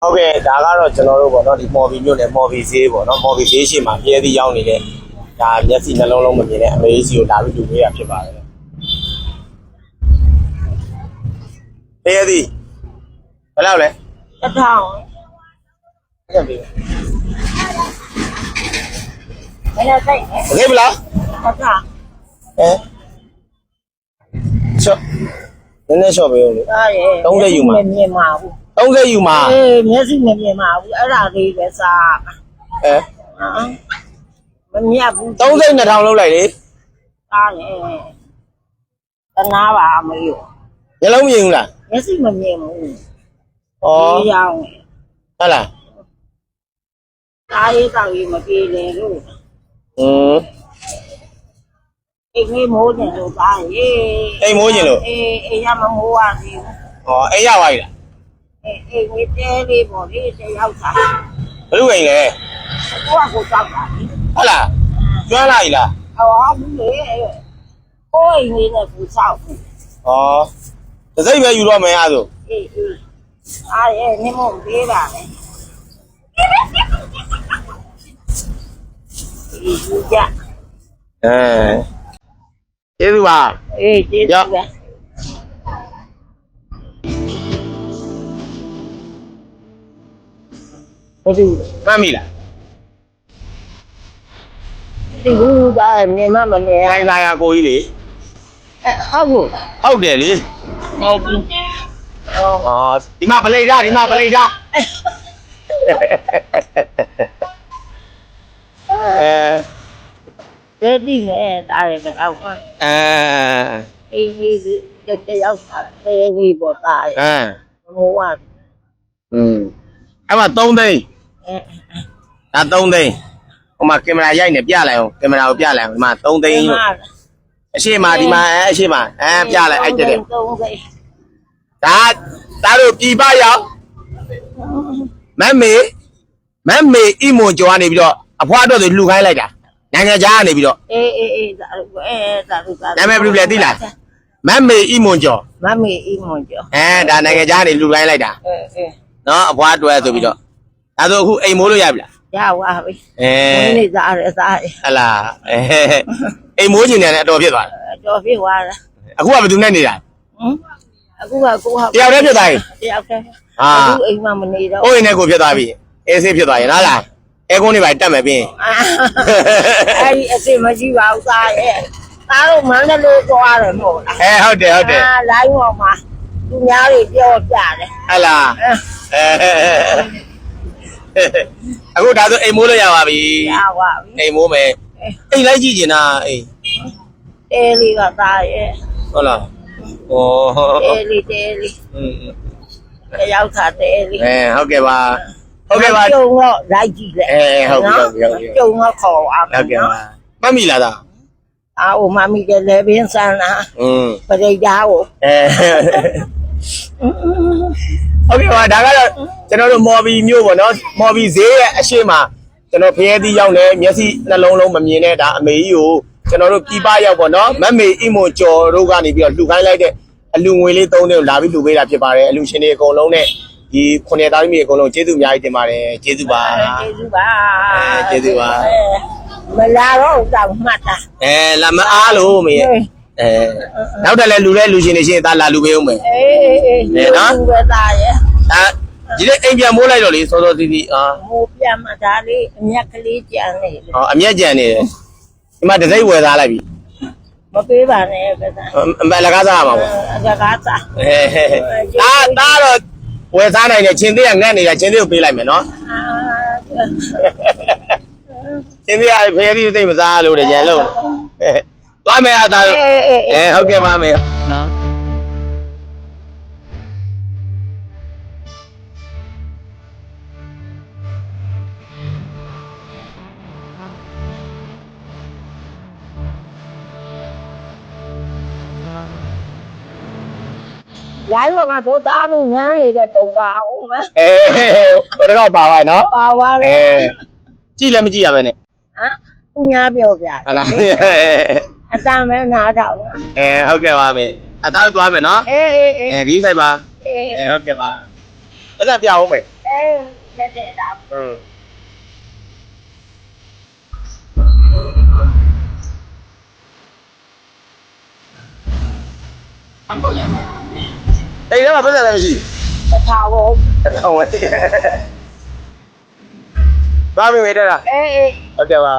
ဟုတ်ကဲ့ဒါကတော့ကျွန်တော်တို့ပေါ့နော်ဒီမော်ဘီမြို့နယ်မော်ဘီဈေးပေါ့နော်မော်ဘီဈေးရှိမှာပြဲသီးရောက်နေတဲ့ဒါမျက်စိနှလုံးလုံးမမြင်တဲ့အမေကြီးကိုလာပြီးလူပေးရဖြစ်ပါတယ်ပြဲသီးဘယ်လောက်လဲတစ်ထောင်အဲ့ဒါပြီဘယ်လိုစိတ်လဲတကယ်မလားတစ်ထောင်အဲချော့ နည်းနည်းချော့ပေးဦးလေဒါရဲ့သုံးတဲ့ယူမှာမမြင်ပါဘူး30ယူမှာအေးမျက်စိမမြင်ပါဘူးအဲ့ဒါလေးပဲစားအဲဟမ်မမြတ်ဘူး30 2000လောက်လိုက်လေစားရဲ့တနာပါမလို့ညလုံးမမြင်ဘူးလားမျက်စိမမြင်ဘူးဩဒီရောင်ဟုတ်လားစားရေးတောက်ရေးမပြေလေလို့อืม အိမ်ကြီးမိုးနေလို့သားရေးအိမ်မိုးနေလို့အေးအိမ်ရမမိုးရသေးဘူးဩအိမ်ရပါပြီလားအေးအိမ်ကြီးတဲလေးပေါ့လေတယောက်သားဘယ်လိုအိမ်လဲကိုကကိုတောက်တာလေဟုတ်လားကျွမ်းလာပြီလားအော်ဘူးလေကိုယ်အိမ်လေးနဲ့ကိုဆောက်ဘူးဩတစ်စိတ်ပဲယူတော့မယ်အဲ့ဒါဆိုအေးအေးအားရဲ့နေမို့ပေးပါလေအေးယူကြအဲ ကျေးဇူးပါအေးကျေးဇူးပဲဟုတ်ပြီမှတ်မိလားဒီဘူးကမြင်မမမြင်ခိုင်းလာရကိုကြီးလေဟုတ်ဘူးဟုတ်တယ်လေဟုတ်ပြီအော်ဩဒီမှာပလိဒါဒီမှာပလိဒါအဲ ဒီဒီနဲ့တားရကတော့အဲအေးအေးတယောက်သားသေးလေးပေါ်တာရအဲမိုးကอืมအဲ့မှာ3သိန်းအဲဒါ3သိန်းဟိုမှာကင်မရာရိုက်နေပြလိုက်အောင်ကင်မရာကိုပြလိုက်အောင်ဒီမှာ3သိန်းလို့အရှိမဒီမှာအဲအရှိမအဲပြလိုက်အဲ့တဲ့သုံးသိန်းဒါဒါတို့ပြည်ပရောက်မမ်မေမမ်မေအီမွန်ကျော်ကနေပြီးတော့အဖွားအတွက်ဆိုလှူခိုင်းလိုက်တာ နိုင်ငံခြားကနေပြီးတော့အေးအေးအေးဒါအဲဒါဒါနာမည်ဘယ်လိုလဲသိလားမမ်မေအီမွန်ကျော်မမေအီမွန်ကျော်အဲဒါနိုင်ငံခြားကနေလှူခိုင်းလိုက်တာအဲအဲနော်အဖွားအတွက်ဆိုပြီးတော့ဒါဆိုအခုအိမ်မိုးလို့ရပြီလားရပါပြီအဲမင်းနေစားရစားရဟလာအဲအိမ်မိုးကျင်တယ်လည်းအတော်ဖြစ်သွားတယ်တော်ပြီွာလားအခုကဘယ်သူနဲ့နေတာဟမ်အခုကကိုဟာတယောက်တည်းဖြစ်သွားပြီတယောက်တည်းဟာအခုအိမ်မှာမနေတော့အိုးအိမ်နဲ့ကိုဖြစ်သွားပြီအေးဆေးဖြစ်သွားရင်လားလား အဲကုန်းနေပါတက်မယ်ပြီးရင်အဲ့ဒီအစ်စ်မရှိပါဘူးသားရဲ့သားတို့မန္တလေးသွားတယ်မဟုတ်လားအဲဟုတ်တယ်ဟုတ်တယ်အာလိုင်းပေါ်မှာသူများတွေပြောကြတယ်ဟလာအဲအဲအခုဒါဆိုအိမ်မိုးလို့ရပါပြီရပါပြီအိမ်မိုးမယ်အိမ်လိုက်ကြည့်ကျင်တာအိမ်တဲလေးကသားရဲ့ဟုတ်လားဩတဲလေးတဲလေးอืมတယောက်သာတဲလေးအဲဟုတ်ကဲ့ပါ ဟုတ်ကဲ့ပါကျုံတော့လိုက်ကြည့်လေအဲဟုတ်ပြီဟုတ်ပြီဟုတ်ပြီကျုံတော့ခေါ်အောင်ဟုတ်ကဲ့ပါမှတ်မိလားသားအာဟိုမမီကလည်းပင်ဆန်းလာอืมပရိဒါကိုအဲဟုတ်ကဲ့ပါဒါကတော့ကျွန်တော်တို့မော်ဘီမျိုးပေါ့နော်မော်ဘီဈေးရဲ့အရှိမကျွန်တော်ဖရဲသီးရောက်နေမျက်စိနှလုံးလုံးမမြင်တဲ့ဒါအမေကြီးကိုကျွန်တော်တို့ပြပရောက်ပေါ့နော်မတ်မေအီမွန်ကျော်တို့ကနေပြီးတော့လှူခိုင်းလိုက်တဲ့အလူငွေလေး၃သိန်းကိုလာပြီးလှူပေးတာဖြစ်ပါတယ်အလူရှင်တွေအကုန်လုံးနဲ့ ဒီခုနှစ်သားသမီးအကုန်လုံးကျေးဇူးအများကြီးတင်ပါတယ်ကျေးဇူးပါကျေးဇူးပါအဲကျေးဇူးပါမလာတော့တော့မှတ်တာအဲလာမအားလို့မေရဲ့အဲနောက်တက်လဲလူလဲလူရှင်တွေရှင်သားလာလူပေးအောင်မယ်အေးအေးအေးလေနော်လူပဲသားရဲ့အဲဒီနေ့အိမ်ပြန်မိုးလိုက်တော့လေစောစောစီးစီးအာဟိုပြန်မှဒါလေးအမြက်ကလေးကြံနေလေဟောအမျက်ကြံနေတယ်ဒီမှာတစ်စိတ်ဝယ်သားလိုက်ပြီမပေးပါနဲ့ပဲသားအမလကားစားရမှာပေါ့အကကားစားအဲဒါဒါတော့ ဝယ်စားနိုင်တယ်ချင်းသေးကငတ်နေတာချင်းသေးကိုပေးလိုက်မယ်နော်အာချင်းသေးကဖယ်ရီသိမ့်မစားလို့တကြံလို့သွားမယ်အသားအေးအေးအဲဟုတ်ကဲ့ပါမေနော် ရိုင်းတော့ကတော့တားလို့ငန်းနေတဲ့တုံပါအောင်မအဲဘယ်တော့ပါပါနော်ပါပါလေအဲကြည့်လည်းမကြည့်ရပဲနဲ့ဟမ်သူများပြောပြဟုတ်လားအတမ်းမဲနားတော့အဲဟုတ်ကဲ့ပါမေအသားသွားမယ်နော်အေးအေးအေးအဲဒီဆိုင်ပါအေးအဲဟုတ်ကဲ့ပါအဲ့ဒါပြအောင်မယ်အေးလက်တဲ့တာอืมအဲ့ဒါမှ ပတ်သက်တယ်မရှိတစ်ခါဘောဟုတ်ဝဲဘာမင်းဝဲတဲ့လားအေးအေးဟုတ်ကဲ့ပါ